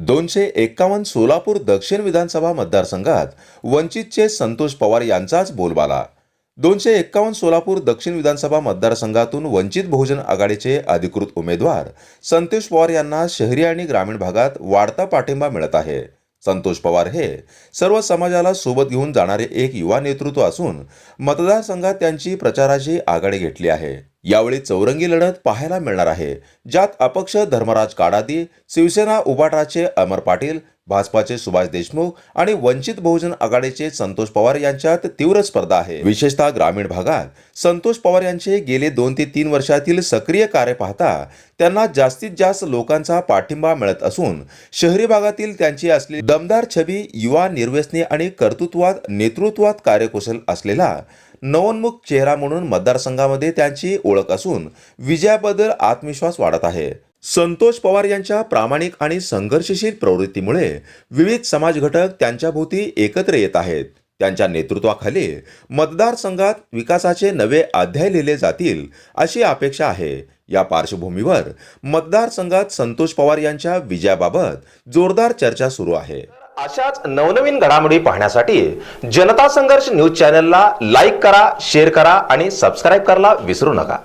दोनशे एक्कावन्न सोलापूर दक्षिण विधानसभा मतदारसंघात वंचितचे संतोष पवार यांचाच बोलबाला. दोनशे एक्कावन्न सोलापूर दक्षिण विधानसभा मतदारसंघातून वंचित बहुजन आघाडीचे अधिकृत उमेदवार संतोष पवार यांना शहरी आणि ग्रामीण भागात वाढता पाठिंबा मिळत आहे. संतोष पवार हे सर्व समाजाला सोबत घेऊन जाणारे एक युवा नेतृत्व असून मतदारसंघात त्यांची प्रचाराची आघाडी घेतली आहे. यावेळी चौरंगी लढत पाहायला मिळणार आहे ज्यात अपक्ष धर्मराज काडादी शिवसेना उभाटाचे अमर पाटील भाजपाचे सुभाष देशमुख आणि वंचित बहुजन आघाडीचे संतोष पवार यांच्यात तीव्र स्पर्धा आहे. विशेषतः ग्रामीण भागात संतोष पवार यांचे गेले दोन ते तीन वर्षातील सक्रिय कार्य पाहता त्यांना जास्तीत जास्त लोकांचा पाठिंबा मिळत असून शहरी भागातील त्यांची असलेली दमदार छबी युवा निर्व्यसनी आणि कर्तृत्वात नेतृत्वात कार्यकुशल असलेला नवोन्मुख चेहरा म्हणून मतदारसंघामध्ये त्यांची ओळख असून विजयाबद्दल आत्मविश्वास वाढत आहे. संतोष पवार यांच्या प्रामाणिक आणि संघर्षशील प्रवृत्तीमुळे विविध समाज घटक त्यांच्याभोवती एकत्र येत आहेत. त्यांच्या नेतृत्वाखाली मतदारसंघात विकासाचे नवे अध्याय लिहिले जातील अशी अपेक्षा आहे. या पार्श्वभूमीवर मतदारसंघात संतोष पवार यांच्या विजयाबाबत जोरदार चर्चा सुरू आहे. अशाच नवनवीन घडामोडी पाहण्यासाठी जनता संघर्ष न्यूज चॅनलला लाईक करा शेअर करा आणि सबस्क्राईब करायला विसरू नका.